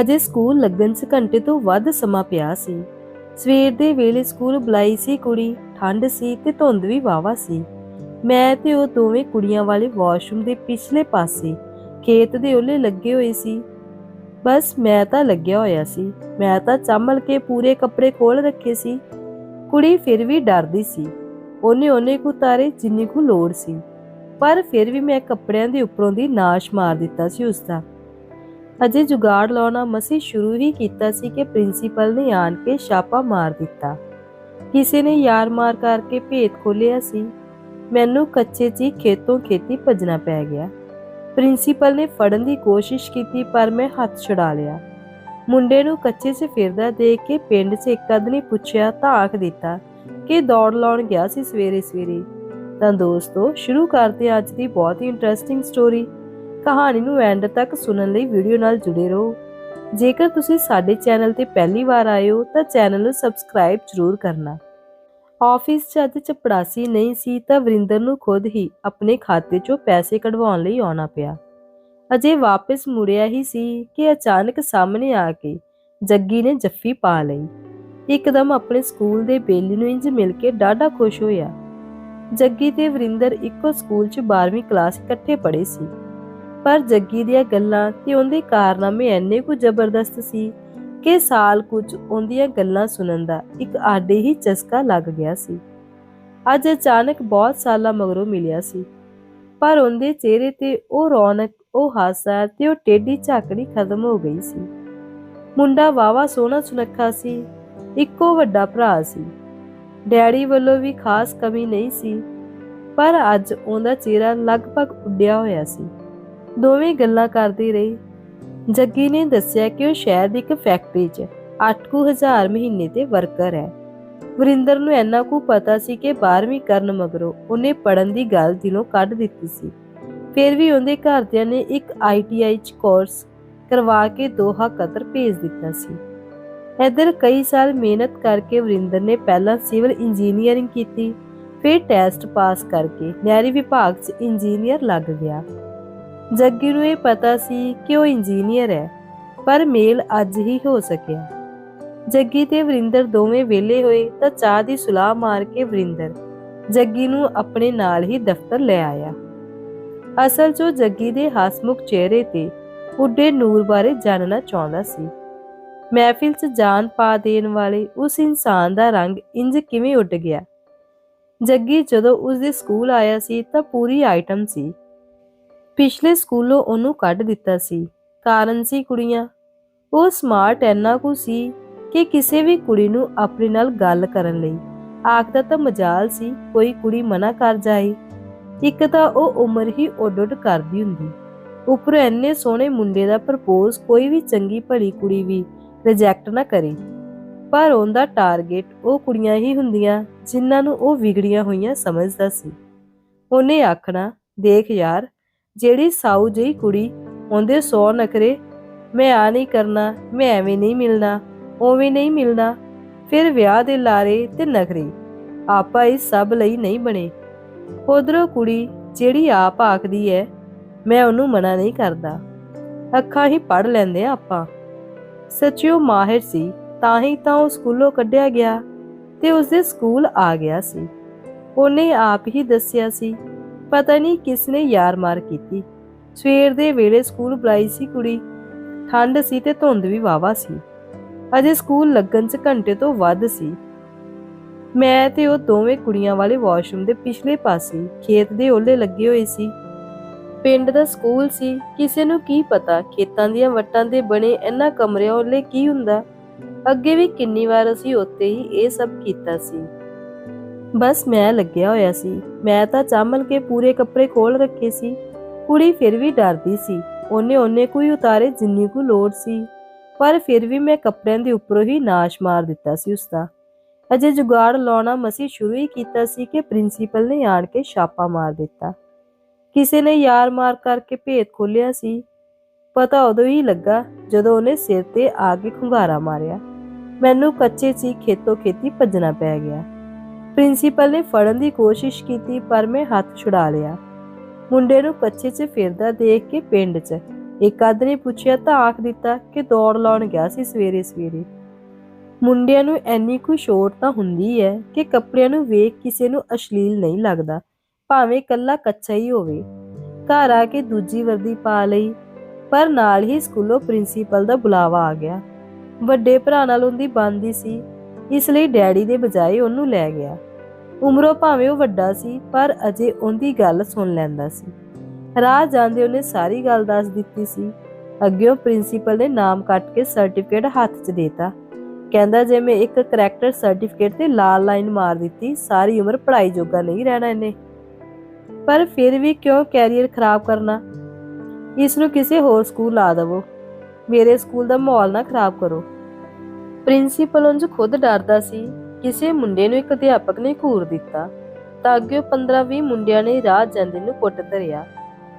ਅਜੇ school ਲੱਗਣ 'ਚ ਘੰਟੇ ਤੋਂ ਵੱਧ ਸਮਾਂ ਪਿਆ ਸੀ। ਸਵੇਰ ਦੇ ਵੇਲੇ ਸਕੂਲ ਬੁਲਾਈ ਸੀ ਕੁੜੀ, ਠੰਡ ਸੀ ਤੇ ਧੁੰਦ ਵੀ ਵਾਵਾ ਸੀ। ਮੈਂ ਤੇ ਉਹ ਦੋਵੇਂ ਕੁੜੀਆਂ ਵਾਲੇ ਵਾਸ਼ਰੂਮ ਦੇ ਪਿਛਲੇ ਪਾਸੇ ਖੇਤ ਦੇ ਓਲੇ ਲੱਗੇ ਹੋਏ ਸੀ। ਬਸ ਮੈਂ ਤਾਂ ਲੱਗਿਆ ਹੋਇਆ ਸੀ। ਮੈਂ ਤਾਂ ਚੰਮਲ ਕੇ ਪੂਰੇ ਕੱਪੜੇ ਖੋਲ ਰੱਖੇ ਸੀ। ਕੁੜੀ ਫਿਰ ਵੀ ਡਰਦੀ ਸੀ। ਉਹਨੇ ਉਹਨੇ ਕੁ ਤਾਰੇ ਜਿੰਨੀ ਕੁ ਲੋੜ ਸੀ। ਪਰ ਫਿਰ ਵੀ ਮੈਂ ਕੱਪੜਿਆਂ ਦੇ ਉੱਪਰੋਂ ਦੀ ਨਾਸ਼ ਮਾਰ ਦਿੱਤਾ ਸੀ ਉਸ ਦਾ ਅਜੇ ਜੁਗਾੜ ਲਾਉਣਾ ਮਸੀ ਸ਼ੁਰੂ ਹੀ ਕੀਤਾ ਸੀ ਕਿ ਪ੍ਰਿੰਸੀਪਲ ਨੇ ਆਣ ਕੇ ਛਾਪਾ ਮਾਰ ਦਿੱਤਾ। ਕਿਸੇ ਨੇ ਯਾਰ ਮਾਰ ਕਰਕੇ ਭੇਤ ਖੋਲਿਆ ਸੀ। ਮੈਨੂੰ ਕੱਚੇ 'ਚ ਹੀ ਖੇਤੋਂ ਖੇਤੀ ਭੱਜਣਾ ਪੈ ਗਿਆ। ਪ੍ਰਿੰਸੀਪਲ ਨੇ ਫੜਨ ਦੀ ਕੋਸ਼ਿਸ਼ ਕੀਤੀ, ਪਰ ਮੈਂ ਹੱਥ ਛੁਡਾ ਲਿਆ। ਮੁੰਡੇ ਨੂੰ ਕੱਚੇ 'ਚ ਫਿਰਦਾ ਦੇਖ ਕੇ ਪਿੰਡ 'ਚ ਇੱਕ ਅੱਧ ਨੇ ਪੁੱਛਿਆ ਤਾਂ ਆਖ ਦਿੱਤਾ ਕਿ ਦੌੜ ਲਾਉਣ ਗਿਆ ਸੀ ਸਵੇਰੇ ਸਵੇਰੇ ਤਾਂ ਦੋਸਤੋ, ਸ਼ੁਰੂ ਕਰਦੇ ਹਾਂ ਅੱਜ ਦੀ ਬਹੁਤ ਹੀ ਇੰਟਰਸਟਿੰਗ ਸਟੋਰੀ ਕਹਾਣੀ ਨੂੰ ਐਂਡ ਤੱਕ ਸੁਣਨ ਲਈ ਵੀਡੀਓ ਨਾਲ ਜੁੜੇ ਰਹੋ। ਜੇਕਰ ਤੁਸੀਂ ਸਾਡੇ ਚੈਨਲ ਤੇ ਪਹਿਲੀ ਵਾਰ ਆਏ ਹੋ, ਤਾਂ ਚੈਨਲ ਨੂੰ ਸਬਸਕ੍ਰਾਈਬ ਜ਼ਰੂਰ ਕਰਨਾ। ਆਫਿਸ 'ਚ ਅੱਜ ਚਪੜਾਸੀ ਨਹੀਂ ਸੀ, ਤਾਂ ਵਰਿੰਦਰ ਨੂੰ ਖੁਦ ਹੀ ਆਪਣੇ ਖਾਤੇ 'ਚੋਂ ਪੈਸੇ ਕਢਵਾਉਣ ਲਈ ਆਉਣਾ ਪਿਆ। ਅਜੇ ਵਾਪਸ ਮੁੜਿਆ ਹੀ ਸੀ ਕਿ ਅਚਾਨਕ ਸਾਹਮਣੇ ਆ ਕੇ ਜੱਗੀ ਨੇ ਜੱਫੀ ਪਾ ਲਈ। ਇੱਕਦਮ ਆਪਣੇ ਸਕੂਲ ਦੇ ਬੇਲੀ ਨੂੰ ਇੰਜ ਮਿਲ ਕੇ ਡਾਢਾ ਖੁਸ਼ ਹੋਇਆ। ਜੱਗੀ ਤੇ ਵਰਿੰਦਰ ਇੱਕੋ ਸਕੂਲ 'ਚ 12ਵੀਂ ਕਲਾਸ ਇਕੱਠੇ ਪੜ੍ਹੇ ਸੀ। ਪਰ ਜੱਗੀ ਦੀਆਂ ਗੱਲਾਂ ਤੇ ਉਹਦੇ ਕਾਰਨਾਮੇ ਐਨੇ ਕੁ ਜ਼ਬਰਦਸਤ ਸੀ ਕਿ ਸਾਲ ਕੁਝ ਉਹਦੀਆਂ ਗੱਲਾਂ ਸੁਣਨ ਦਾ ਇੱਕ ਆਡੇ ਹੀ ਚਸਕਾ ਲੱਗ ਗਿਆ ਸੀ। ਅੱਜ ਅਚਾਨਕ ਬਹੁਤ ਸਾਲਾਂ ਮਗਰੋਂ ਮਿਲਿਆ ਸੀ। ਪਰ ਉਹਦੇ ਚਿਹਰੇ ਤੇ ਉਹ ਰੌਣਕ, ਉਹ ਹਾਸਾ ਤੇ ਉਹ ਟੇਢੀ ਝਾਕੜੀ ਖਤਮ ਹੋ ਗਈ ਸੀ। ਮੁੰਡਾ ਵਾਵਾ ਸੋਹਣਾ ਸੁਨੱਖਾ ਸੀ, ਇੱਕੋ ਵੱਡਾ ਭਰਾ ਸੀ। ਡੈਡੀ ਵੱਲੋਂ ਵੀ ਖਾਸ ਕਮੀ ਨਹੀਂ ਸੀ, ਪਰ ਅੱਜ ਉਹਦਾ ਚਿਹਰਾ ਲਗਭਗ ਉੱਡਿਆ ਹੋਇਆ ਸੀ। ਦੋਵੇਂ ਗੱਲਾਂ ਕਰਦੀ ਰਹੀ। ਜੱਗੀ ਨੇ ਦੱਸਿਆ ਕਿ ਉਹ ਸ਼ਹਿਰ ਦੀ ਇੱਕ ਫੈਕਟਰੀ 'ਚ 8000 ਮਹੀਨੇ ਤੇ ਵਰਕਰ ਹੈ। ਵਰਿੰਦਰ ਨੂੰ ਇੰਨਾ ਕੁ ਪਤਾ ਸੀ ਕਿ 12ਵੀਂ ਕਰਨ ਮਗਰੋਂ ਉਹਨੇ ਪੜਨ ਦੀ ਗੱਲ ਦਿਲੋਂ ਕੱਢ ਦਿੱਤੀ ਸੀ। ਫਿਰ ਵੀ ਉਹਦੇ ਘਰਦਿਆਂ ਨੇ ਇੱਕ ਆਈਟੀਆਈ 'ਚ ਕੋਰਸ ਕਰਵਾ ਕੇ ਦੋਹਾ ਕਤਰ ਭੇਜ ਦਿੱਤਾ ਸੀ। ਇੱਧਰ ਕਈ ਸਾਲ ਮਿਹਨਤ ਕਰਕੇ ਵਰਿੰਦਰ ਨੇ ਪਹਿਲਾਂ ਸਿਵਲ ਇੰਜੀਨੀਅਰਿੰਗ ਕੀਤੀ, ਫਿਰ ਟੈਸਟ ਪਾਸ ਕਰਕੇ ਨਹਿਰੀ ਵਿਭਾਗ 'ਚ ਇੰਜੀਨੀਅਰ ਲੱਗ ਗਿਆ। ਜੱਗੀ ਨੂੰ ਇਹ ਪਤਾ ਸੀ ਕਿ ਉਹ ਇੰਜੀਨੀਅਰ ਹੈ, ਪਰ ਮੇਲ ਅੱਜ ਹੀ ਹੋ ਸਕਿਆ। ਜੱਗੀ ਤੇ ਵਰਿੰਦਰ ਦੋਵੇਂ ਵਿਹਲੇ ਹੋਏ ਤਾਂ ਚਾਹ ਦੀ ਸੁਲਾਹ ਮਾਰ ਕੇ ਵਰਿੰਦਰ ਜੱਗੀ ਨੂੰ ਆਪਣੇ ਨਾਲ ਹੀ ਦਫ਼ਤਰ ਲੈ ਆਇਆ। ਅਸਲ 'ਚ ਜੱਗੀ ਦੇ ਹਸਮੁਖ ਚਿਹਰੇ ਤੇ ਉੱਡੇ ਨੂਰ ਬਾਰੇ ਜਾਣਨਾ ਚਾਹੁੰਦਾ ਸੀ। ਮਹਿਫਿਲ 'ਚ ਜਾਨ ਪਾ ਦੇਣ ਵਾਲੇ ਉਸ ਇਨਸਾਨ ਦਾ ਰੰਗ ਇੰਜ ਕਿਵੇਂ ਉੱਡ ਗਿਆ? ਜੱਗੀ ਜਦੋਂ ਉਸ ਦੇ ਸਕੂਲ ਆਇਆ ਸੀ ਤਾਂ ਪੂਰੀ ਆਈਟਮ ਸੀ। ਪਿਛਲੇ ਸਕੂਲੋਂ ਉਹਨੂੰ ਕੱਢ ਦਿੱਤਾ ਸੀ। ਕਾਰਨ ਸੀ ਕੁੜੀਆਂ। ਉਹ ਸਮਾਰਟ ਐਨਾ ਕੁ ਸੀ ਕਿ ਕਿਸੇ ਵੀ ਕੁੜੀ ਨੂੰ ਆਪਣੇ ਨਾਲ ਗੱਲ ਕਰਨ ਲਈ। ਆਖਦਾ ਤਾਂ ਮਜਾਲ ਸੀ, ਕੋਈ ਕੁੜੀ ਮਨਾ ਕਰ ਜਾਏ। ਇੱਕ ਤਾਂ ਉਹ ਉਮਰ ਹੀ ਉੱਡ-ਉੱਡ ਕਰਦੀ ਹੁੰਦੀ। ਉੱਪਰੋਂ ਐਨੇ ਸੋਹਣੇ ਮੁੰਡੇ ਦਾ ਪ੍ਰਪੋਜ਼ ਕੋਈ ਵੀ ਚੰਗੀ ਭਲੀ ਕੁੜੀ ਵੀ ਰਿਜੈਕਟ ਨਾ ਕਰੇ। ਪਰ ਉਹਦਾ ਟਾਰਗੇਟ ਉਹ ਕੁੜੀਆਂ ਹੀ ਹੁੰਦੀਆਂ, ਜਿਨ੍ਹਾਂ ਨੂੰ ਉਹ ਵਿਗੜੀਆਂ ਹੋਈਆਂ ਸਮਝਦਾ ਸੀ। ਉਹਨੇ ਆਖਣਾ, ਦੇਖ ਯਾਰ ਜਿਹੜੀ ਸਾਊ ਜਿਹੀ ਕੁੜੀ ਉਹਦੇ ਸੌ ਨਖਰੇ, ਮੈਂ ਆ ਨਹੀਂ ਕਰਨਾ, ਮੈਂ ਐਵੇਂ ਨਹੀਂ ਮਿਲਣਾ, ਉਵੇਂ ਨਹੀਂ ਮਿਲਣਾ। ਫਿਰ ਵਿਆਹ ਦੇ ਲਾਰੇ ਤੇ ਨਖਰੇ, ਆਪਾਂ ਇਸ ਸਭ ਲਈ ਨਹੀਂ ਬਣੇ। ਉਧਰੋਂ ਕੁੜੀ ਜਿਹੜੀ ਆਪ ਆਖਦੀ ਹੈ ਮੈਂ ਉਹਨੂੰ ਮਨਾ ਨਹੀਂ ਕਰਦਾ। ਅੱਖਾਂ ਹੀ ਪੜ ਲੈਂਦੇ ਆ ਆਪਾਂ। ਸੱਚਿਓ ਮਾਹਿਰ ਸੀ, ਤਾਂ ਹੀ ਤਾਂ ਉਹ ਸਕੂਲੋਂ ਕੱਢਿਆ ਗਿਆ ਤੇ ਉਸਦੇ ਸਕੂਲ ਆ ਗਿਆ ਸੀ। ਉਹਨੇ ਆਪ ਹੀ ਦੱਸਿਆ ਸੀ ਪਤਾ ਨਹੀਂ ਕਿਸ ਨੇ ਯਾਰ ਮਾਰ ਕੀਤੀ। ਸਵੇਰ ਦੇ ਵੇਲੇ ਸਕੂਲ ਬੁਲਾਈ ਸੀ ਕੁੜੀ। ਠੰਡ ਸੀ ਤੇ ਧੁੰਦ ਵੀ ਵਾਵਾ ਸੀ। ਅਜੇ ਸਕੂਲ ਲੱਗਣ 'ਚ ਘੰਟੇ ਤੋਂ ਵੱਧ ਸੀ। ਮੈਂ ਤੇ ਉਹ ਦੋਵੇਂ ਕੁੜੀਆਂ ਵਾਲੇ ਵਾਸ਼ਰੂਮ ਦੇ ਪਿਛਲੇ ਪਾਸੇ ਖੇਤ ਦੇ ਓਲੇ ਲੱਗੇ ਹੋਏ ਸੀ। ਪਿੰਡ ਦਾ ਸਕੂਲ ਸੀ। ਕਿਸੇ ਨੂੰ ਕੀ ਪਤਾ ਖੇਤਾਂ ਦੀਆਂ ਵੱਟਾਂ ਦੇ ਬਣੇ ਇਹਨਾਂ ਕਮਰਿਆਂ ਓਲੇ ਕੀ ਹੁੰਦਾ। ਅੱਗੇ ਵੀ ਕਿੰਨੀ ਵਾਰ ਅਸੀਂ ਉੱਤੇ ਹੀ ਇਹ ਸਭ ਕੀਤਾ ਸੀ। ਬਸ ਮੈਂ ਲੱਗਿਆ ਹੋਇਆ ਸੀ। ਮੈਂ ਤਾਂ ਚਾਮਲ ਕੇ ਪੂਰੇ ਕੱਪੜੇ ਖੋਲ ਰੱਖੇ ਸੀ। ਕੁੜੀ ਫਿਰ ਵੀ ਡਰਦੀ ਸੀ। ਉਹਨੇ ਉਹਨੇ ਕੋਈ ਉਤਾਰੇ ਜਿੰਨੀ ਕੁ ਲੋੜ ਸੀ। ਪਰ ਫਿਰ ਵੀ ਮੈਂ ਕੱਪੜਿਆਂ ਦੇ ਉੱਪਰੋਂ ਹੀ ਨਾਸ਼ ਮਾਰ ਦਿੱਤਾ ਸੀ ਉਸਦਾ। ਅਜੇ ਜੁਗਾੜ ਲਾਉਣਾ ਮਸੀ ਸ਼ੁਰੂ ਹੀ ਕੀਤਾ ਸੀ ਕਿ ਪ੍ਰਿੰਸੀਪਲ ਨੇ ਆਣ ਕੇ ਛਾਪਾ ਮਾਰ ਦਿੱਤਾ। ਕਿਸੇ ਨੇ ਯਾਰ ਮਾਰ ਕਰਕੇ ਭੇਤ ਖੋਲਿਆ ਸੀ। ਪਤਾ ਉਦੋਂ ਹੀ ਲੱਗਾ ਜਦੋਂ ਉਹਨੇ ਸਿਰ ਤੇ ਆ ਕੇ ਖੁੰਗਾਰਾ ਮਾਰਿਆ। ਮੈਨੂੰ ਕੱਚੇ ਸੀ ਖੇਤੋਂ ਖੇਤੀ ਭੱਜਣਾ ਪੈ ਗਿਆ। ਪ੍ਰਿੰਸੀਪਲ ਨੇ ਫੜਨ ਦੀ ਕੋਸ਼ਿਸ਼ ਕੀਤੀ, ਪਰ ਮੈਂ ਹੱਥ ਛੁਡਾ ਲਿਆ। ਮੁੰਡੇ ਨੂੰ ਕੱਚੇ 'ਚ ਫਿਰਦਾ ਦੇਖ ਕੇ ਪਿੰਡ 'ਚ ਇੱਕ ਅੱਧ ਨੇ ਪੁੱਛਿਆ ਤਾਂ ਆਖ ਦਿੱਤਾ ਕਿ ਦੌੜ ਲਾਉਣ ਗਿਆ ਸੀ ਸਵੇਰੇ ਸਵੇਰੇ। ਮੁੰਡਿਆਂ ਨੂੰ ਐਨੀ ਕੁ ਛੋਟ ਤਾਂ ਹੁੰਦੀ ਹੈ ਕਿ ਕੱਪੜਿਆਂ ਨੂੰ ਵੇਖ ਕਿਸੇ ਨੂੰ ਅਸ਼ਲੀਲ ਨਹੀਂ ਲੱਗਦਾ, ਭਾਵੇਂ ਕੱਲਾ ਕੱਚਾ ਹੀ ਹੋਵੇ। ਘਰ ਆ ਕੇ ਦੂਜੀ ਵਰਦੀ ਪਾ ਲਈ, ਪਰ ਨਾਲ ਹੀ ਸਕੂਲੋਂ ਪ੍ਰਿੰਸੀਪਲ ਦਾ ਬੁਲਾਵਾ ਆ ਗਿਆ। ਵੱਡੇ ਭਰਾ ਨਾਲ ਉਹਦੀ ਬਣਦੀ ਸੀ, ਇਸ ਲਈ ਡੈਡੀ ਦੇ ਬਜਾਏ ਉਹਨੂੰ ਲੈ ਗਿਆ। ਉਮਰੋਂ ਭਾਵੇਂ ਉਹ ਵੱਡਾ ਸੀ, ਪਰ ਅਜੇ ਉਹਦੀ ਗੱਲ ਸੁਣ ਲੈਂਦਾ ਸੀ। ਰਾਹ ਜਾਂਦੇ ਉਹਨੇ ਸਾਰੀ ਗੱਲ ਦੱਸ ਦਿੱਤੀ ਸੀ। ਅੱਗੇ ਪ੍ਰਿੰਸੀਪਲ ਨੇ ਨਾਮ ਕੱਟ ਕੇ ਸਰਟੀਫਿਕੇਟ ਹੱਥ 'ਚ ਦੇਤਾ। ਕਹਿੰਦਾ, ਜੇ ਮੈਂ ਇੱਕ ਕਰੈਕਟਰ ਸਰਟੀਫਿਕੇਟ ਤੇ ਲਾਲ ਲਾਈਨ ਮਾਰ ਦਿੱਤੀ, ਸਾਰੀ ਉਮਰ ਪੜ੍ਹਾਈ ਜੋਗਾ ਨਹੀਂ ਰਹਿਣਾ ਇਹਨੇ। ਪਰ ਫਿਰ ਵੀ ਕਿਉਂ ਕੈਰੀਅਰ ਖਰਾਬ ਕਰਨਾ? ਇਸ ਨੂੰ ਕਿਸੇ ਹੋਰ ਸਕੂਲ ਲਾ ਦਵੋ। ਮੇਰੇ ਸਕੂਲ ਦਾ ਮਾਹੌਲ ਨਾ ਖਰਾਬ ਕਰੋ। ਪ੍ਰਿੰਸੀਪਲ ਉਂਝ ਖੁਦ ਡਰਦਾ ਸੀ। ਕਿਸੇ ਮੁੰਡੇ ਨੂੰ ਇੱਕ ਅਧਿਆਪਕ ਨੇ ਘੂਰ ਦਿੱਤਾ, ਤਾਂ ਅੱਗੇ 15-20 ਮੁੰਡਿਆਂ ਨੇ ਰਾਹ ਜਾਂਦੇ ਨੂੰ ਕੁੱਟ ਧਰਿਆ।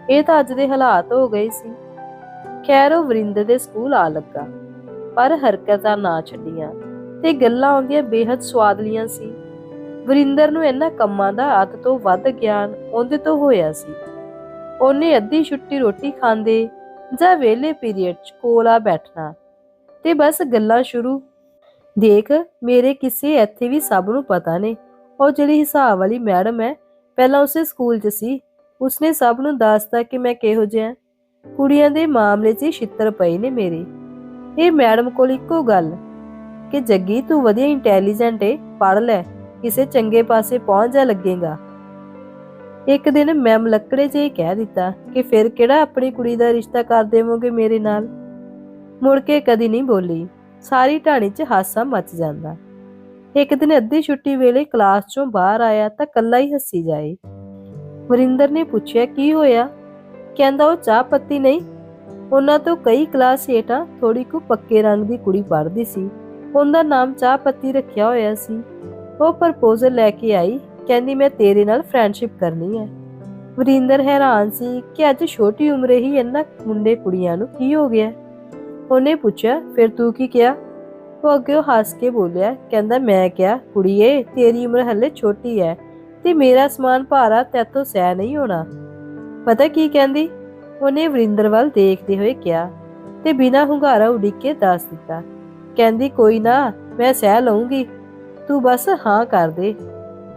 ਇਹ ਤਾਂ ਅੱਜ ਦੇ ਹਾਲਾਤ ਹੋ ਗਏ ਸੀ। ਖੈਰ, ਉਹ ਵਰਿੰਦਰ ਦੇ ਸਕੂਲ ਆ ਲੱਗਾ, ਪਰ ਹਰਕਤਾਂ ਨਾ ਛੱਡੀਆਂ ਤੇ ਗੱਲਾਂ ਆਉਂਦੀਆਂ ਬੇहद ਸਵਾਦਲੀਆਂ ਸੀ। ਵਰਿੰਦਰ ਨੂੰ ਇਹਨਾਂ ਕੰਮਾਂ ਦਾ ਅੱਤ ਤੋਂ ਵੱਧ ਗਿਆਨ ਉਹਦੇ ਤੋਂ ਹੋਇਆ ਸੀ। ਉਹਨੇ ਅੱਧੀ ਛੁੱਟੀ ਰੋਟੀ ਖਾਂਦੇ ਜਾਂ ਵੇਲੇ ਪੀਰੀਅਡ 'ਚ ਕੋਲਾ ਬੈਠਣਾ ਤੇ ਬਸ ਗੱਲਾਂ ਸ਼ੁਰੂ ਦੇਖ, ਮੇਰੇ ਕਿਸੇ ਇੱਥੇ ਵੀ ਸਭ ਨੂੰ ਪਤਾ ਨੇ। ਉਹ ਜਿਹੜੀ ਹਿਸਾਬ ਵਾਲੀ ਮੈਡਮ ਹੈ, ਪਹਿਲਾਂ ਉਸੇ ਸਕੂਲ 'ਚ ਸੀ। ਉਸਨੇ ਸਭ ਨੂੰ ਦੱਸਤਾ ਕਿ ਮੈਂ ਕਿਹੋ ਜਿਹਾ। ਕੁੜੀਆਂ ਦੇ ਮਾਮਲੇ 'ਚ ਹੀ ਛਿੱਤਰ ਪਏ ਨੇ ਮੇਰੇ। ਇਹ ਮੈਡਮ ਕੋਲ ਇੱਕੋ ਗੱਲ, ਕਿ ਜੱਗੀ, ਤੂੰ ਵਧੀਆ ਇੰਟੈਲੀਜੈਂਟ ਏ ਪੜ ਲੈ, ਕਿਸੇ ਚੰਗੇ ਪਾਸੇ ਪਹੁੰਚ ਜਾ ਲੱਗੇਗਾ। ਇੱਕ ਦਿਨ ਮੈਮ ਲੱਕੜੇ 'ਚ ਹੀ ਕਹਿ ਦਿੱਤਾ ਕਿ ਫਿਰ ਕਿਹੜਾ ਆਪਣੀ ਕੁੜੀ ਦਾ ਰਿਸ਼ਤਾ ਕਰ ਦੇਵੋਗੇ ਮੇਰੇ ਨਾਲ? ਮੁੜ ਕੇ ਕਦੀ ਨਹੀਂ ਬੋਲੀ। ਸਾਰੀ ਢਾਣੀ 'ਚ ਹਾਸਾ ਮਚ ਜਾਂਦਾ। ਇੱਕ ਦਿਨ ਅੱਧੀ ਛੁੱਟੀ ਵੇਲੇ ਕਲਾਸ 'ਚੋਂ ਬਾਹਰ ਆਇਆ ਤਾਂ ਕੱਲਾ ਹੀ ਹੱਸੀ ਜਾਏ ਵਰਿੰਦਰ ਨੇ ਪੁੱਛਿਆ, ਕੀ ਹੋਇਆ? ਕਹਿੰਦਾ, ਉਹ ਚਾਹ ਪੱਤੀ ਨਹੀਂ। ਉਹਨਾਂ ਤੋਂ ਕਈ ਕਲਾਸ ਹੇਠਾਂ ਥੋੜੀ ਕੁ ਪੱਕੇ ਰੰਗ ਦੀ ਕੁੜੀ ਪੜ੍ਹਦੀ ਸੀ। ਉਹਦਾ ਨਾਮ ਚਾਹ ਪੱਤੀ ਰੱਖਿਆ ਹੋਇਆ ਸੀ। ਉਹ ਪ੍ਰਪੋਜ਼ਲ ਲੈ ਕੇ ਆਈ, ਕਹਿੰਦੀ, ਮੈਂ ਤੇਰੇ ਨਾਲ ਫਰੈਂਡਸ਼ਿਪ ਕਰਨੀ ਹੈ। ਵਰਿੰਦਰ ਹੈਰਾਨ ਸੀ ਕਿ ਅੱਜ ਛੋਟੀ ਉਮਰੇ ਹੀ ਇਹਨਾਂ ਮੁੰਡੇ ਕੁੜੀਆਂ ਨੂੰ ਕੀ ਹੋ ਗਿਆ? ਉਹਨੇ ਪੁੱਛਿਆ, ਫਿਰ ਤੂੰ ਕੀ ਕਿਹਾ? ਉਹ ਅੱਗੇ ਹੱਸ ਕੇ ਬੋਲਿਆ, ਕਹਿੰਦਾ ਮੈਂ ਕਿਹਾ, ਕੁੜੀਏ, ਤੇਰੀ ਉਮਰ ਹੱਲੇ ਛੋਟੀ ਹੈ ਤੇ ਮੇਰਾ ਸਮਾਨ ਭਾਰਾ ਤੇਤੋਂ ਸਹਿ ਨਹੀਂ ਹੋਣਾ। ਪਤਾ ਕੀ ਕਹਿੰਦੀ? ਉਹਨੇ ਵਰਿੰਦਰ ਵੱਲ ਦੇਖਦੇ ਹੋਏ ਕਿਹਾ ਤੇ ਬਿਨਾਂ ਹੁੰਗਾਰਾ ਉਡੀਕ ਕੇ ਦੱਸ ਦਿੱਤਾ, ਕਹਿੰਦੀ, ਕੋਈ ਨਾ, ਮੈਂ ਸਹਿ ਲਵਾਂਗੀ ਤੂੰ ਬਸ ਹਾਂ ਕਰ ਦੇ।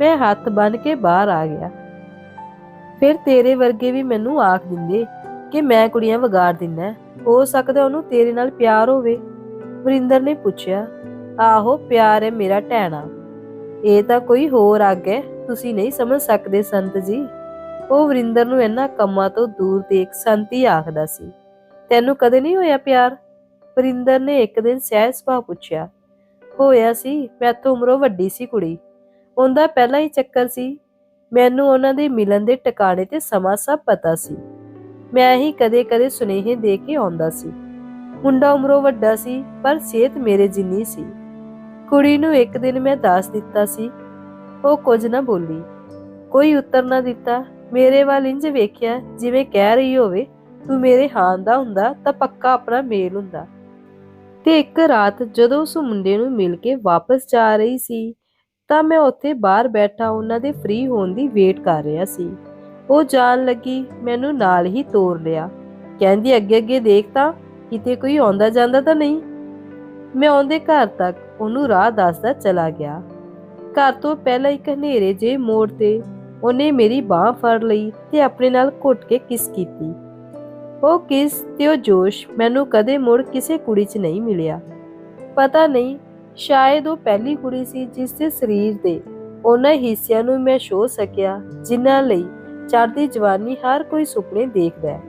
ਮੈਂ ਹੱਥ ਬੰਨ ਕੇ ਬਾਹਰ ਆ ਗਿਆ। ਫਿਰ ਤੇਰੇ ਵਰਗੇ ਵੀ ਮੈਨੂੰ ਆਖ ਦਿੰਦੇ ਕਿ ਮੈਂ ਕੁੜੀਆਂ ਵਿਗਾੜ ਦਿੰਦਾ ਹੋ। ਸਕਦਾ ਉਹਨੂੰ ਤੇਰੇ ਨਾਲ ਪਿਆਰ ਹੋਵੇ। ਵਰਿੰਦਰ ਨੇ ਪੁੱਛਿਆ, ਆਹੋ, ਪਿਆਰ ਹੈ ਮੇਰਾ ਟੈਣਾ ਇਹ ਤਾਂ ਕੋਈ ਹੋਰ ਅੱਗ ਹੈ, ਤੁਸੀਂ ਨਹੀਂ ਸਮਝ ਸਕਦੇ ਸੰਤ ਜੀ। ਉਹ ਵਰਿੰਦਰ ਨੂੰ ਇਹਨਾਂ ਕੰਮਾਂ ਤੋਂ ਦੂਰ ਦੇਖ ਸੰਤੀ ਆਖਦਾ ਸੀ, ਤੈਨੂੰ ਕਦੇ ਨਹੀਂ ਹੋਇਆ ਪਿਆਰ? ਵਰਿੰਦਰ ਨੇ ਇੱਕ ਦਿਨ ਸਹਿਜ ਸੁਭਾਅ ਪੁੱਛਿਆ, ਹੋਇਆ ਸੀ, ਮੈਂ ਮੈਥੋਂ ਉਮਰੋਂ ਵੱਡੀ ਸੀ ਕੁੜੀ। ਉਹਦਾ ਪਹਿਲਾਂ ਹੀ ਚੱਕਰ ਸੀ। ਮੈਨੂੰ ਉਹਨਾਂ ਦੇ ਮਿਲਣ ਦੇ ਟਿਕਾਣੇ ਤੇ ਸਮਾਂ ਸਭ ਪਤਾ ਸੀ। ਮੈਂ ਹੀ ਕਦੇ-ਕਦੇ ਸੁਨੇਹੇ ਦੇ ਕੇ ਆਉਂਦਾ ਸੀ। ਮੁੰਡਾ ਉਮਰੋਂ ਵੱਡਾ ਸੀ, ਪਰ ਸਿਹਤ ਮੇਰੇ ਜਿੰਨੀ ਸੀ। ਕੁੜੀ ਨੂੰ ਇੱਕ ਦਿਨ ਮੈਂ ਦੱਸ ਦਿੱਤਾ ਸੀ, ਉਹ ਕੁਝ ਨਾ ਬੋਲੀ। ਕੋਈ ਉੱਤਰ ਨਾ ਦਿੱਤਾ। ਮੇਰੇ ਵੱਲ ਇੰਜ ਵੇਖਿਆ, ਜਿਵੇਂ ਕਹਿ ਰਹੀ ਹੋਵੇ, ਤੂੰ ਮੇਰੇ ਹਾਂ ਦਾ ਹੁੰਦਾ ਤਾਂ ਪੱਕਾ ਆਪਣਾ ਮੇਲ ਹੁੰਦਾ। ਤੇ ਇੱਕ ਰਾਤ ਜਦੋਂ ਉਸ ਮੁੰਡੇ ਨੂੰ ਮਿਲ ਕੇ ਵਾਪਸ ਜਾ ਰਹੀ ਸੀ, ਤਾਂ ਮੈਂ ਉੱਥੇ ਬਾਹਰ ਬੈਠਾ, ਉਹਨਾਂ ਦੇ ਫ੍ਰੀ ਹੋਣ ਦੀ ਵੇਟ ਕਰ ਰਿਹਾ ਸੀ। ਉਹ ਜਾਣ ਲੱਗੀ, ਮੈਨੂੰ ਨਾਲ ਹੀ ਤੋਰ ਲਿਆ। ਕਹਿੰਦੀ, ਅੱਗੇ ਅੱਗੇ ਦੇਖ ਤਾਂ, ਕਿਤੇ ਕੋਈ ਆਉਂਦਾ ਜਾਂਦਾ ਤਾਂ ਨਹੀਂ। ਮੈਂ ਆਉਂਦੇ ਘਰ ਤੱਕ ਉਹਨੂੰ ਰਾਹ ਦੱਸਦਾ ਚਲਾ ਗਿਆ। ਘਰ ਤੋਂ ਪਹਿਲਾਂ ਇੱਕ ਹਨੇਰੇ ਜੇ ਮੋੜ ਤੇ ਉਹਨੇ ਮੇਰੀ ਬਾਹ ਫੜ ਲਈ ਤੇ ਆਪਣੇ ਨਾਲ ਘੁੱਟ ਕੇ ਕਿਸ ਕੀਤੀ। ਉਹ ਕਿਸ ਤੇ ਉਹ ਜੋਸ਼ ਮੈਨੂੰ ਕਦੇ ਮੁੜ ਕਿਸੇ ਕੁੜੀ 'ਚ ਨਹੀਂ ਮਿਲਿਆ। ਪਤਾ ਨਹੀਂ, ਸ਼ਾਇਦ ਉਹ ਪਹਿਲੀ ਕੁੜੀ ਸੀ ਜਿਸ ਦੇ ਸਰੀਰ ਦੇ ਉਹਨਾਂ ਹਿੱਸਿਆਂ ਨੂੰ ਮੈਂ ਛੋ ਸਕਿਆ, ਜਿਨ੍ਹਾਂ ਲਈ ਚੜ੍ਹਦੀ ਜਵਾਨੀ ਹਰ ਕੋਈ ਸੁਪਨੇ ਦੇਖਦਾ ਹੈ।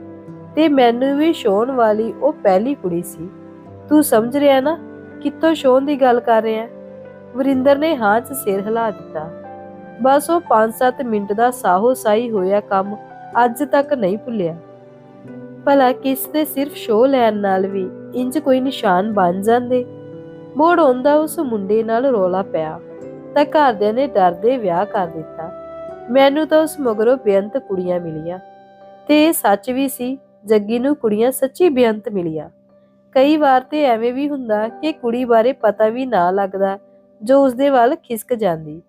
ਤੇ ਮੈਨੂੰ ਵੀ ਛੋਣ ਵਾਲੀ ਉਹ ਪਹਿਲੀ ਕੁੜੀ ਸੀ। ਤੂੰ ਸਮਝ ਰਿਹਾ ਨਾ ਕਿੱਥੋਂ ਛੋਣ ਦੀ ਗੱਲ ਕਰ ਰਿਹਾ ਵਰਿੰਦਰ ਨੇ ਹਾਂ 'ਚ ਸਿਰ ਹਿਲਾ ਦਿੱਤਾ। ਬਸ ਉਹ 5-7 ਮਿੰਟ ਦਾ ਸਾਹੋ ਸਾਈ ਹੋਇਆ ਕੰਮ ਅੱਜ ਤੱਕ ਨਹੀਂ ਭੁੱਲਿਆ। ਭਲਾ ਕਿਸ ਦੇ ਸਿਰਫ ਸ਼ੋਅ ਲੈਣ ਨਾਲ ਵੀ ਇੰਜ ਕੋਈ ਨਿਸ਼ਾਨ ਬਣ ਜਾਂਦੇ? ਮੋੜ ਆਉਂਦਾ ਉਸ ਮੁੰਡੇ ਨਾਲ ਰੋਲਾ ਪਿਆ। ਤਾਂ ਘਰਦਿਆਂ ਨੇ ਡਰਦੇ ਵਿਆਹ ਕਰ ਦਿੱਤਾ। ਮੈਨੂੰ ਤਾਂ ਉਸ ਮਗਰੋਂ ਬੇਅੰਤ ਕੁੜੀਆਂ ਮਿਲੀਆਂ। ਤੇ ਇਹ ਸੱਚ ਵੀ ਸੀ, ਜੱਗੀ ਨੂੰ ਕੁੜੀਆਂ ਸੱਚੀ ਬੇਅੰਤ ਮਿਲੀਆਂ। ਕਈ ਵਾਰ ਤੇ ਐਵੇਂ ਵੀ ਹੁੰਦਾ ਕਿ ਕੁੜੀ ਬਾਰੇ ਪਤਾ ਵੀ ਨਾ ਲੱਗਦਾ, ਜੋ ਉਸਦੇ ਵੱਲ ਖਿਸਕ ਜਾਂਦੀ।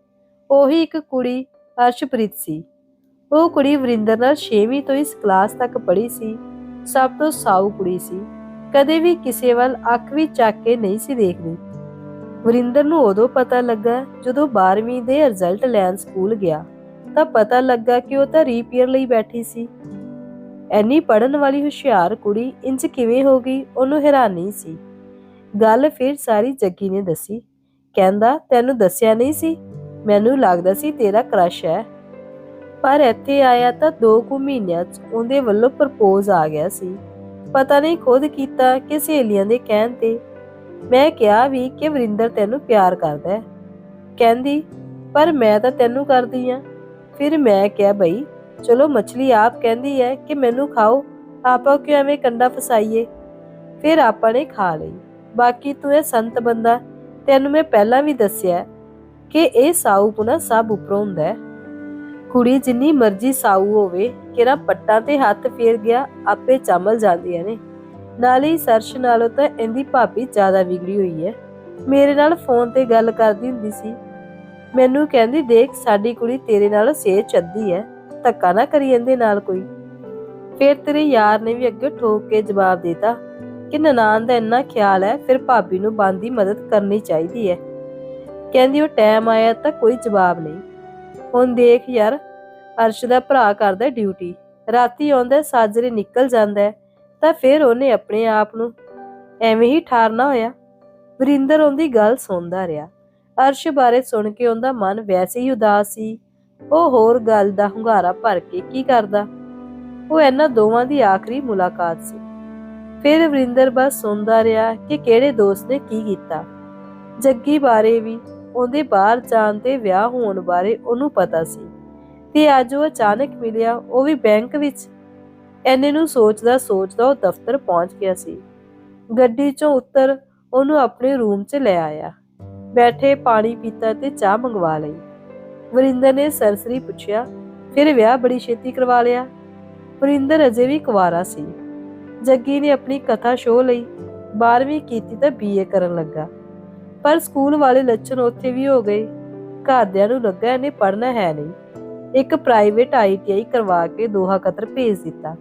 ਉਹੀ ਇੱਕ ਕੁੜੀ, ਅਰਸ਼ਪ੍ਰੀਤ ਸੀ। ਉਹ ਕੁੜੀ ਵਰਿੰਦਰ ਨਾਲ 6ਵੀਂ ਤੋਂ ਇਸ ਕਲਾਸ ਤੱਕ ਪੜ੍ਹੀ ਸੀ। ਸਭ ਤੋਂ ਸਾਊ ਕੁੜੀ ਸੀ। ਕਦੇ ਵੀ ਕਿਸੇ ਵੱਲ ਅੱਖ ਵੀ ਚੱਕ ਕੇ ਨਹੀਂ ਸੀ ਦੇਖਦੀ। ਵਰਿੰਦਰ ਨੂੰ ਉਦੋਂ ਪਤਾ ਲੱਗਾ ਜਦੋਂ 12ਵੀਂ ਦੇ ਰਿਜ਼ਲਟ ਲੈਣ ਸਕੂਲ ਗਿਆ। ਤਾਂ ਪਤਾ ਲੱਗਾ ਕਿ ਉਹ ਤਾਂ ਰੀਪੇਅਰ ਲਈ ਬੈਠੀ ਸੀ। ਐਨੀ ਪੜਨ ਵਾਲੀ ਹੁਸ਼ਿਆਰ ਕੁੜੀ ਇੰਜ ਕਿਵੇਂ ਹੋ ਗਈ, ਉਹਨੂੰ ਹੈਰਾਨੀ ਸੀ। ਗੱਲ ਫਿਰ ਸਾਰੀ ਜੱਗੀ ਨੇ ਦੱਸੀ। ਕਹਿੰਦਾ, ਤੈਨੂੰ ਦੱਸਿਆ ਨਹੀਂ ਸੀ? ਮੈਨੂੰ ਲੱਗਦਾ ਸੀ ਤੇਰਾ ਕ੍ਰਸ਼ ਹੈ। ਪਰ ਇੱਥੇ ਆਇਆ ਤਾਂ 2 ਕੁ ਮਹੀਨਿਆਂ 'ਚ ਉਹਦੇ ਵੱਲੋਂ ਪ੍ਰਪੋਜ਼ ਆ ਗਿਆ ਸੀ। ਪਤਾ ਨਹੀਂ ਖੁਦ ਕੀਤਾ ਕਿ ਸਹੇਲੀਆਂ ਦੇ ਕਹਿਣ ਤੇ। ਮੈਂ ਕਿਹਾ ਵੀ ਕਿ ਵਰਿੰਦਰ ਤੈਨੂੰ ਪਿਆਰ ਕਰਦਾ ਹੈ। ਕਹਿੰਦੀ, ਪਰ ਮੈਂ ਤਾਂ ਤੈਨੂੰ ਕਰਦੀ ਆ ਫਿਰ ਮੈਂ ਕਿਹਾ, ਬਈ, ਚਲੋ ਮੱਛਲੀ ਆਪ ਕਹਿੰਦੀ ਹੈ ਕਿ ਮੈਨੂੰ ਖਾਓ, ਆਪਾਂ ਕਿਉਂ ਐਵੇਂ ਕੰਡਾ ਫਸਾਈਏ? ਫਿਰ ਆਪਾਂ ਨੇ ਖਾ ਲਈ। ਬਾਕੀ ਤੂੰ ਇਹ ਸੰਤ ਬੰਦਾ, ਤੈਨੂੰ ਮੈਂ ਪਹਿਲਾਂ ਵੀ ਦੱਸਿਆ ਕਿ ਇਹ ਸਾਊ ਪੁਣਾ ਸਭ ਉਪਰੋਂ ਹੁੰਦਾ ਹੈ। ਕੁੜੀ ਜਿੰਨੀ ਮਰਜ਼ੀ ਸਾਊ ਹੋਵੇ ਕਿਰਾ ਪੱਟਾਂ ਤੇ ਹੱਥ ਫੇਰ ਗਿਆ, ਆਪੇ ਚਮਲ ਜਾਂਦੀਆਂ ਨੇ। ਨਾਲ ਹੀ ਸਰਸ਼ ਨਾਲੋਂ ਤਾਂ ਇਹਦੀ ਭਾਬੀ ਜ਼ਿਆਦਾ ਵਿਗੜੀ ਹੋਈ ਹੈ। ਮੇਰੇ ਨਾਲ ਫੋਨ ਤੇ ਗੱਲ ਕਰਦੀ ਹੁੰਦੀ ਸੀ। ਮੈਨੂੰ ਕਹਿੰਦੀ, ਦੇਖ, ਸਾਡੀ ਕੁੜੀ ਤੇਰੇ ਨਾਲ ਸੇਜ ਚੱਦੀ ਹੈ ਧੱਕਾ ਨਾ ਕਰੀ ਇਹਦੇ ਨਾਲ ਕੋਈ। ਫਿਰ ਤੇਰੇ ਯਾਰ ਨੇ ਵੀ ਅੱਗੇ ਠੋਕ ਕੇ ਜਵਾਬ ਦਿੱਤਾ ਕਿ ਨਨਾਨ ਦਾ ਇੰਨਾ ਖਿਆਲ ਹੈ ਫਿਰ ਭਾਬੀ ਨੂੰ ਬੰਦੀ ਮਦਦ ਕਰਨੀ ਚਾਹੀਦੀ ਹੈ ਕਹਿੰਦੀ, ਉਹ ਟਾਈਮ ਆਇਆ ਤਾਂ ਕੋਈ ਜਵਾਬ ਨਹੀਂ। ਹੁਣ ਦੇਖ ਯਾਰ, ਅਰਸ਼ ਦਾ ਭਰਾ ਕਰਦਾ ਡਿਊਟੀ। ਰਾਤੀ ਆਉਂਦਾ, ਸਾਜਰੇ ਨਿਕਲ ਜਾਂਦਾ ਤਾਂ ਫਿਰ ਉਹਨੇ ਆਪਣੇ ਆਪ ਨੂੰ ਐਵੇਂ ਹੀ ਠਾਰਨਾ ਹੋਇਆ। ਵਰਿੰਦਰ ਉਹਦੀ ਗੱਲ ਸੁਣਦਾ ਰਿਹਾ। ਅਰਸ਼ ਬਾਰੇ ਸੁਣ ਕੇ ਉਹਦਾ ਮਨ ਵੈਸੇ ਹੀ ਉਦਾਸ ਸੀ। ਉਹ ਹੋਰ ਗੱਲ ਦਾ ਹੁੰਗਾਰਾ ਭਰ ਕੇ ਕੀ ਕਰਦਾ? ਉਹ ਇਹਨਾਂ ਦੋਵਾਂ ਦੀ ਆਖਰੀ ਮੁਲਾਕਾਤ ਸੀ। ਫਿਰ ਵਰਿੰਦਰ ਬਸ ਸੁਣਦਾ ਰਿਹਾ ਕਿ ਕਿਹੜੇ ਦੋਸਤ ਨੇ ਕੀ ਕੀਤਾ। ਜੱਗੀ ਬਾਰੇ ਵੀ ਉਹਦੇ ਬਾਹਰ ਜਾਣ ਤੇ ਵਿਆਹ ਹੋਣ ਬਾਰੇ ਉਹਨੂੰ ਪਤਾ ਸੀ ਤੇ ਅੱਜ ਉਹ ਅਚਾਨਕ ਮਿਲਿਆ ਉਹ ਵੀ ਬੈਂਕ ਵਿੱਚ। ਐਨੇ ਨੂੰ ਸੋਚਦਾ ਸੋਚਦਾ ਉਹ ਦਫ਼ਤਰ ਪਹੁੰਚ ਗਿਆ ਸੀ। ਗੱਡੀ 'ਚੋਂ ਉੱਤਰ ਉਹਨੂੰ ਆਪਣੇ ਰੂਮ 'ਚ ਲੈ ਆਇਆ। ਬੈਠੇ ਪਾਣੀ ਪੀਤਾ ਤੇ ਚਾਹ ਮੰਗਵਾ ਲਈ। ਵਰਿੰਦਰ ਨੇ ਸਰਸਰੀ ਪੁੱਛਿਆ, ਫਿਰ ਵਿਆਹ ਬੜੀ ਛੇਤੀ ਕਰਵਾ ਲਿਆ? ਵਰਿੰਦਰ ਅਜੇ ਵੀ ਕੁਵਾਰਾ ਸੀ। ਜੱਗੀ ਨੇ ਆਪਣੀ ਕਥਾ ਸ਼ੋ ਲਈ 12ਵੀਂ ਕੀਤੀ ਤਾਂ ਬੀਏ ਕਰਨ ਲੱਗਾ। ਪਰ ਸਕੂਲ ਵਾਲੇ ਲੱਛਣ ਉੱਥੇ ਵੀ ਹੋ ਗਏ। ਘਰਦਿਆਂ ਨੂੰ ਲੱਗਾ ਇਹਨੇ ਪੜ੍ਹਨਾ ਹੈ ਨਹੀਂ। ਇੱਕ ਪ੍ਰਾਈਵੇਟ ਆਈਟੀਆਈ ਕਰਵਾ ਕੇ ਦੋਹਾ ਕਤਰ ਭੇਜ ਦਿੱਤਾ।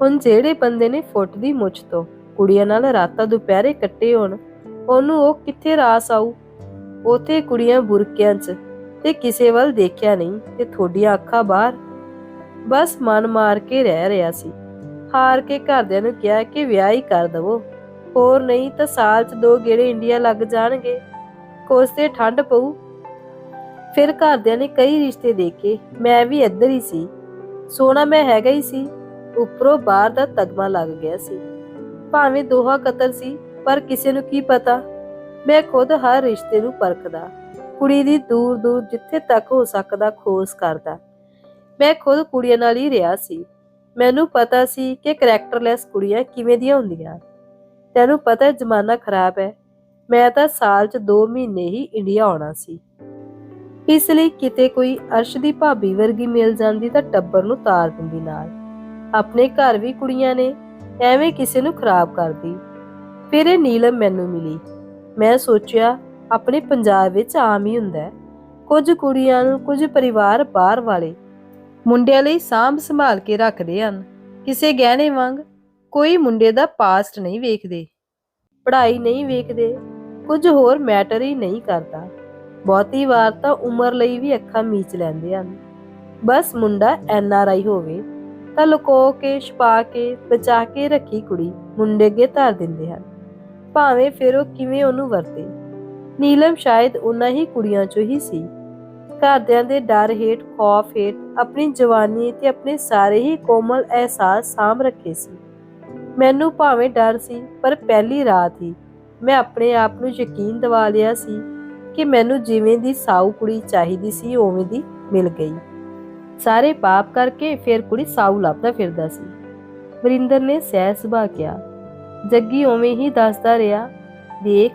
ਹੁਣ ਜਿਹੜੇ ਬੰਦੇ ਨੇ ਫੁੱਟ ਦੀ ਮੁੱਛ ਤੋਂ, ਕੁੜੀਆਂ ਨਾਲ ਰਾਤਾਂ ਦੁਪਹਿਰੇ ਕੱਟੇ ਹੋਣ ਉਹਨੂੰ ਉਹ ਕਿੱਥੇ ਰਾਸ ਆਊ? ਉਥੇ ਕੁੜੀਆਂ ਬੁਰਕਿਆਂ 'ਚ ਤੇ ਕਿਸੇ ਵੱਲ ਦੇਖਿਆ ਨਹੀਂ ਤੇ ਥੋਡੀਆਂ ਅੱਖਾਂ ਬਾਹਰ। ਬਸ ਮਨ ਮਾਰ ਕੇ ਰਹਿ ਰਿਹਾ ਸੀ। ਹਾਰ ਕੇ ਘਰਦਿਆਂ ਨੂੰ ਕਿਹਾ ਕਿ ਵਿਆਹ ਹੀ ਕਰ ਦਵੋ। ਹੋਰ ਨਹੀਂ ਤਾਂ ਸਾਲ 'ਚ ਦੋ ਗੇੜੇ ਇੰਡੀਆ ਲੱਗ ਜਾਣਗੇ। ਕੁਛ ਤੇ ਠੰਡ ਪਊ। ਫਿਰ ਘਰਦਿਆਂ ਨੇ ਕਈ ਰਿਸ਼ਤੇ ਦੇਖੇ। ਮੈਂ ਵੀ ਇੱਧਰ ਹੀ ਸੀ। ਸੋਨਾ ਮੈਂ ਹੈਗਾ ਹੀ ਸੀ। ਉੱਪਰੋਂ ਬਾਹਰ ਦਾ ਤਗਮਾ ਲੱਗ ਗਿਆ ਸੀ। ਭਾਵੇਂ ਦੋਹਾ ਕਤਰ ਸੀ ਪਰ ਕਿਸੇ ਨੂੰ ਕੀ ਪਤਾ? ਮੈਂ ਖੁਦ ਹਰ ਰਿਸ਼ਤੇ ਨੂੰ ਪਰਖਦਾ। ਕੁੜੀ ਦੀ ਦੂਰ ਦੂਰ ਜਿੱਥੇ ਤੱਕ ਹੋ ਸਕਦਾ ਖੋਜ ਕਰਦਾ। ਮੈਂ ਖੁਦ ਕੁੜੀਆਂ ਨਾਲ ਹੀ ਰਿਹਾ ਸੀ। ਮੈਨੂੰ ਪਤਾ ਸੀ ਕਿ ਕੈਰੈਕਟਰਲੈਸ ਕੁੜੀਆਂ ਕਿਵੇਂ ਦੀਆਂ ਹੁੰਦੀਆਂ। ਤੈਨੂੰ ਪਤਾ ਜ਼ਮਾਨਾ ਖਰਾਬ ਹੈ। ਮੈਂ ਤਾਂ ਸਾਲ 'ਚ 2 ਮਹੀਨੇ ਹੀ ਇੰਡੀਆ ਆਉਣਾ ਸੀ। ਇਸ ਲਈ ਕਿਤੇ ਕੋਈ ਅਰਸ਼ ਦੀ ਭਾਬੀ ਵਰਗੀ ਮਿਲ ਜਾਂਦੀ ਤਾਂ ਟੱਬਰ ਨੂੰ ਤਾਰ ਦਿੰਦੀ ਨਾਲ। ਆਪਣੇ ਘਰ ਵੀ ਕੁੜੀਆਂ ਨੇ। ਐਵੇਂ ਕਿਸੇ ਨੂੰ ਖਰਾਬ ਕਰਦੀ। ਫਿਰ ਇਹ ਨੀਲਮ ਮੈਨੂੰ ਮਿਲੀ। ਮੈਂ ਸੋਚਿਆ, ਆਪਣੇ ਪੰਜਾਬ ਵਿੱਚ ਆਮ ਹੀ ਹੁੰਦਾ ਹੈ। ਕੁਝ ਕੁੜੀਆਂ ਨੂੰ ਕੁਝ ਪਰਿਵਾਰ ਬਾਹਰ ਵਾਲੇ ਮੁੰਡਿਆਂ ਲਈ ਸਾਂਭ ਸੰਭਾਲ ਕੇ ਰੱਖਦੇ ਹਨ। ਕਿਸੇ ਗਹਿਣੇ ਵਾਂਗ ਕੋਈ ਮੁੰਡੇ ਦਾ ਪਾਸਟ ਨਹੀਂ ਵੇਖਦੇ। ਪੜ੍ਹਾਈ ਨਹੀਂ ਵੇਖਦੇ। ਕੁਝ ਹੋਰ ਮੈਟਰ ਹੀ ਨਹੀਂ ਕਰਦਾ। ਬਹੁਤੀ ਵਾਰ ਤਾਂ ਉਮਰ ਲਈ ਵੀ ਅੱਖਾਂ ਮੀਚ ਲੈਂਦੇ ਹਨ। ਬਸ ਮੁੰਡਾ ਐਨ ਆਰ ਆਈ ਹੋਵੇ, ਤਾਂ ਲੁਕੋ ਕੇ, ਛਪਾ ਕੇ, ਬਚਾ ਕੇ ਰੱਖੀ ਕੁੜੀ ਮੁੰਡੇ ਅੱਗੇ ਧਰ ਦਿੰਦੇ ਹਨ। ਭਾਵੇਂ ਫਿਰ ਉਹ ਕਿਵੇਂ ਉਹਨੂੰ ਵਰਤੇ। ਨੀਲਮ ਸ਼ਾਇਦ ਉਹਨਾਂ ਹੀ ਕੁੜੀਆਂ ਚੋਂ ਹੀ ਸੀ। ਘਰਦਿਆਂ ਦੇ ਡਰ ਹੇਠ, ਖੌਫ ਹੇਠ ਆਪਣੀ ਜਵਾਨੀ ਤੇ ਆਪਣੇ ਸਾਰੇ ਹੀ ਕੋਮਲ ਅਹਿਸਾਸ ਸਾਂਭ ਰੱਖੇ ਸੀ। ਮੈਨੂੰ ਭਾਵੇਂ ਡਰ ਸੀ, ਪਰ ਪਹਿਲੀ ਰਾਤ ਹੀ ਮੈਂ ਆਪਣੇ ਆਪ ਨੂੰ ਯਕੀਨ ਦਿਵਾ ਲਿਆ ਸੀ ਕਿ ਮੈਨੂੰ ਜਿਵੇਂ ਦੀ ਸਾਊ ਕੁੜੀ ਚਾਹੀਦੀ ਸੀ, ਉਵੇਂ ਦੀ ਮਿਲ ਗਈ। ਸਾਰੇ ਪਾਪ ਕਰਕੇ ਫਿਰ ਕੁੜੀ ਸਾਊ ਲੱਭਦਾ ਫਿਰਦਾ ਸੀ। ਵਰਿੰਦਰ ਨੇ ਸਹਿ ਸੁਭਾ ਕਿਹਾ ਜੱਗੀ ਉਵੇਂ ਹੀ ਦੱਸਦਾ ਰਿਹਾ ਦੇਖ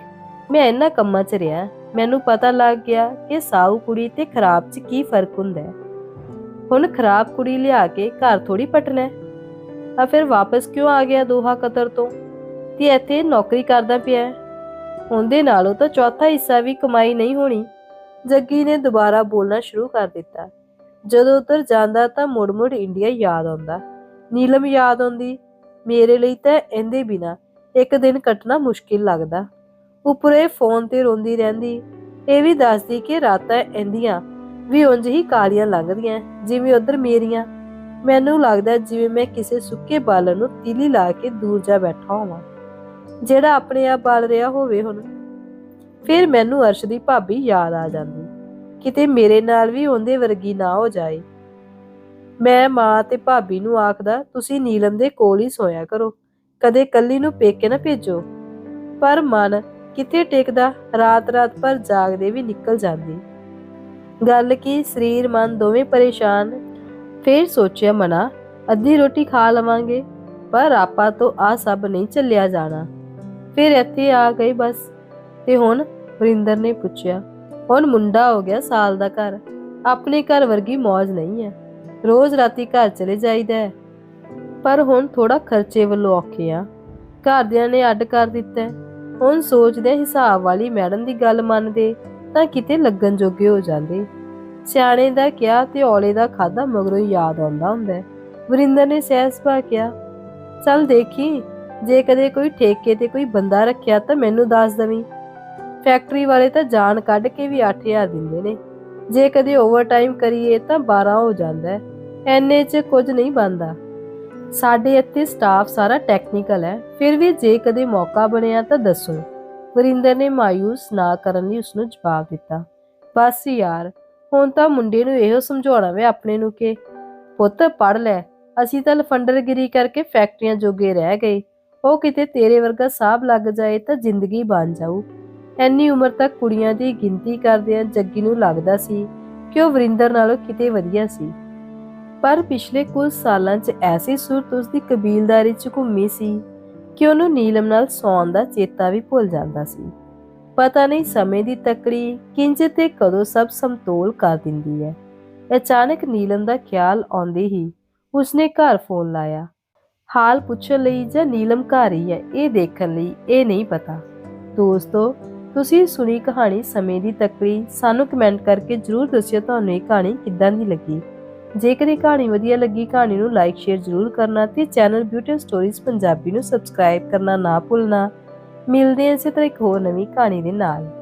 ਮੈਂ ਇਹਨਾਂ ਕੰਮਾਂ 'ਚ ਰਿਹਾ। ਮੈਨੂੰ ਪਤਾ ਲੱਗ ਗਿਆ ਕਿ ਸਾਊ ਕੁੜੀ ਤੇ ਖਰਾਬ 'ਚ ਕੀ ਫ਼ਰਕ ਹੁੰਦਾ ਹੈ। ਹੁਣ ਖਰਾਬ ਕੁੜੀ ਲਿਆ ਕੇ ਘਰ ਥੋੜੀ ਪਟਣਾ ਆ ਫਿਰ ਵਾਪਸ ਕਿਉਂ ਆ ਗਿਆ ਦੋਹਾ ਕਤਰ ਤੋਂ? ਤੇ ਇੱਥੇ ਨੌਕਰੀ ਕਰਦਾ ਪਿਆ ਉਹਦੇ ਨਾਲੋਂ ਤਾਂ ਚੌਥਾ ਹਿੱਸਾ ਵੀ ਕਮਾਈ ਨਹੀਂ ਹੋਣੀ। ਜੱਗੀ ਨੇ ਦੁਬਾਰਾ ਬੋਲਣਾ ਸ਼ੁਰੂ ਕਰ ਦਿੱਤਾ। ਜਦੋਂ ਉਧਰ ਜਾਂਦਾ ਤਾਂ ਮੁੜ-ਮੁੜ ਇੰਡੀਆ ਯਾਦ ਆਉਂਦਾ। ਨੀਲਮ ਯਾਦ ਆਉਂਦੀ, ਮੇਰੇ ਲਈ ਤਾਂ ਇਹਦੇ ਬਿਨਾ ਇੱਕ ਦਿਨ ਕੱਟਣਾ ਮੁਸ਼ਕਿਲ ਲੱਗਦਾ। ਉੱਪਰੇ ਫੋਨ ਤੇ ਰੋਂਦੀ ਰਹਿੰਦੀ, ਇਹ ਵੀ ਦੱਸਦੀ ਕਿ ਰਾਤਾਂ ਇੰਦੀਆਂ ਵੀ ਉਂਝ ਹੀ ਕਾਲੀਆਂ ਲੰਘਦੀਆਂ ਜਿਵੇਂ ਉਧਰ ਮੇਰੀਆਂ। ਮੈਨੂੰ ਲੱਗਦਾ ਜਿਵੇਂ ਮੈਂ ਕਿਸੇ ਸੁੱਕੇ ਬਾਲਣ ਨੂੰ ਤੀਲੀ ਲਾ ਕੇ ਦੂਰ ਜਾ ਬੈਠਾ ਹੋਵਾਂ। ਜਿਹੜਾ ਆਪਣੇ ਆਪ ਬਾਲ ਰਿਹਾ ਹੋਵੇ ਹੁਣ। ਫਿਰ ਮੈਨੂੰ ਅਰਸ਼ ਦੀ ਭਾਬੀ ਯਾਦ ਆ ਜਾਂਦੀ, ਕਿਤੇ ਮੇਰੇ ਨਾਲ ਵੀ ਉਹਦੇ ਵਰਗੀ ਨਾ ਹੋ ਜਾਏ। ਮੈਂ ਮਾਂ ਤੇ ਭਾਬੀ ਨੂੰ ਆਖਦਾ, ਤੁਸੀਂ ਨੀਲਮ ਦੇ ਕੋਲ ਹੀ ਸੋਇਆ ਕਰੋ। ਕਦੇ ਕੱਲੀ ਨੂੰ ਪੇਕੇ ਨਾ ਭੇਜੋ। ਪਰ ਮਨ ਕਿਤੇ ਟੇਕਦਾ, ਰਾਤ-ਰਾਤ ਪਰ ਜਾਗਦੇ ਵੀ ਨਿਕਲ ਜਾਂਦੀ। ਗੱਲ ਕੀ, ਸਰੀਰ, ਮਨ ਦੋਵੇਂ ਪਰੇਸ਼ਾਨ। ਫੇਰ ਸੋਚਿਆ ਮਨਾ, ਅੱਧੀ ਰੋਟੀ ਖਾ ਲਵਾਂਗੇ, ਪਰ ਆਪਾਂ ਤੋਂ ਆ ਸਭ ਨਹੀਂ ਚੱਲਿਆ ਜਾਣਾ। ਫਿਰ ਇੱਥੇ ਆ ਗਈ ਬਸ, ਤੇ ਹੁਣ ਵਰਿੰਦਰ ਨੇ ਪੁੱਛਿਆ, ਹੁਣ ਮੁੰਡਾ ਹੋ ਗਿਆ ਸਾਲ ਦਾ ਘਰ, ਆਪਣੇ ਘਰ ਵਰਗੀ ਮौज ਨਹੀਂ ਹੈ। ਰੋਜ਼ ਰਾਤੀ ਘਰ ਚਲੇ ਜਾਈਦਾ ਹੈ। ਪਰ ਹੁਣ ਥੋੜਾ ਖਰਚੇ ਵੱਲੋਂ ਔਖੇ ਆ। ਘਰਦਿਆਂ ਨੇ ਅੱਡ ਕਰ ਦਿੱਤਾ ਹੁਣ ਸੋਚਦੇ ਹਿਸਾਬ ਵਾਲੀ ਮੈਡਮ ਦੀ ਗੱਲ ਮੰਨਦੇ ਤਾਂ ਕਿਤੇ ਲੱਗਣ ਜੋਗੇ ਹੋ ਜਾਂਦੇ। ਸਿਆਣੇ ਦਾ ਕਿਹਾ ਤੇ ਔਲੇ ਦਾ ਖਾਦਾ ਮਗਰੋਂ ਯਾਦ ਆਉਂਦਾ ਹੁੰਦਾ ਵਰਿੰਦਰ ਨੇ ਸਹਿਸਪਾ ਕਿਹਾ, ਚੱਲ ਦੇਖੀ, ਜੇ ਕਦੇ ਕੋਈ ਠੇਕੇ ਤੇ ਕੋਈ ਬੰਦਾ ਰੱਖਿਆ ਤਾਂ ਮੈਨੂੰ ਦੱਸ ਦਵੀਂ। ਫੈਕਟਰੀ ਵਾਲੇ ਤਾਂ ਜਾਨ ਕੱਢ ਕੇ ਵੀ 8000 ਦਿੰਦੇ ਨੇ। ਜੇ ਕਦੇ ਓਵਰਟਾਈਮ ਕਰੀਏ ਤਾਂ 12 ਹੋ ਜਾਂਦਾ ਹੈ। ਐਨੇ 'ਚ ਕੁਝ ਨਹੀਂ ਬਣਦਾ। ਸਾਡੇ ਇੱਥੇ ਸਟਾਫ ਸਾਰਾ ਟੈਕਨੀਕਲ ਹੈ। ਫਿਰ ਵੀ ਜੇ ਕਦੇ ਮੌਕਾ ਬਣਿਆ ਤਾਂ ਦੱਸੋ। ਵਰਿੰਦਰ ਨੇ ਮਾਇੂਸ ਨਾ ਕਰਨ ਲਈ ਉਸਨੂੰ ਜਵਾਬ ਦਿੱਤਾ। ਬਸ ਯਾਰ, ਹੁਣ ਤਾਂ ਮੁੰਡੇ ਨੂੰ ਇਹੋ ਸਮਝਾਉਣਾ ਵੇ ਆਪਣੇ ਨੂੰ ਕਿ, ਪੁੱਤ ਪੜ ਲੈ। ਅਸੀਂ ਤਾਂ ਲਫੰਡਰਗਿਰੀ ਕਰਕੇ ਫੈਕਟਰੀਆਂ ਜੋਗੇ ਰਹਿ ਗਏ। ਉਹ ਕਿਤੇ ਤੇਰੇ ਵਰਗਾ ਸਾਹਬ ਲੱਗ ਜਾਏ ਤਾਂ ਜ਼ਿੰਦਗੀ ਬਣ ਜਾਊ। ਐਨੀ ਉਮਰ ਤੱਕ ਕੁੜੀਆਂ ਦੀ ਗਿਣਤੀ ਕਰਦਿਆਂ ਜੱਗੀ ਨੂੰ ਲੱਗਦਾ ਸੀ ਕਿ ਉਹ ਵਰਿੰਦਰ ਨਾਲੋਂ ਕਿਤੇ ਵਧੀਆ ਸੀ। ਪਰ ਪਿਛਲੇ ਕੁਝ ਸਾਲਾਂ 'ਚ ਐਸੀ ਸੂਰਤ ਉਸ ਦੀ ਕਬੀਲਦਾਰੀ 'ਚ ਘੁੰਮੀ ਸੀ ਕਿ ਉਹਨੂੰ ਨੀਲਮ ਨਾਲ ਸੌਣ ਦਾ ਚੇਤਾ ਵੀ ਭੁੱਲ ਜਾਂਦਾ ਸੀ। ਪਤਾ ਨਹੀਂ ਸਮੇਂ ਦੀ ਤਕੜੀ ਕਿੰਜ ਤੇ ਕਦੋਂ ਸਭ ਸਮਤੋਲ ਕਰ ਦਿੰਦੀ ਹੈ। ਅਚਾਨਕ ਨੀਲਮ ਦਾ ਖਿਆਲ ਆਉਂਦੇ ਹੀ ਉਸਨੇ ਘਰ ਫੋਨ ਲਾਇਆ। ਹਾਲ ਪੁੱਛਣ ਲਈ ਜਾਂ ਨੀਲਮ ਘਰ ਹੀ ਹੈ, ਇਹ ਦੇਖਣ ਲਈ ਇਹ ਨਹੀਂ ਪਤਾ। ਦੋਸਤੋ, ਤੁਸੀਂ ਸੁਣੀ ਕਹਾਣੀ ਸਮੇਂ ਦੀ ਤਕੜੀ, ਸਾਨੂੰ ਕਮੈਂਟ ਕਰਕੇ ਜਰੂਰ ਦੱਸਿਓ ਤੁਹਾਨੂੰ ਇਹ ਕਹਾਣੀ ਕਿੱਦਾਂ ਦੀ ਲੱਗੀ। ਜੇਕਰ ਇਹ ਕਹਾਣੀ ਵਧੀਆ ਲੱਗੀ, ਕਹਾਣੀ ਨੂੰ ਲਾਈਕ ਸ਼ੇਅਰ ਜਰੂਰ ਕਰਨਾ ਤੇ ਚੈਨਲ ਬਿਊਟੀ ਸਟੋਰੀਜ਼ ਪੰਜਾਬੀ ਨੂੰ ਸਬਸਕ੍ਰਾਈਬ ਕਰਨਾ ਨਾ ਭੁੱਲਣਾ। ਮਿਲਦੇ ਹਾਂ ਇਸੇ ਤਰ੍ਹਾਂ ਇੱਕ ਹੋਰ ਨਵੀਂ ਕਹਾਣੀ ਦੇ ਨਾਲ।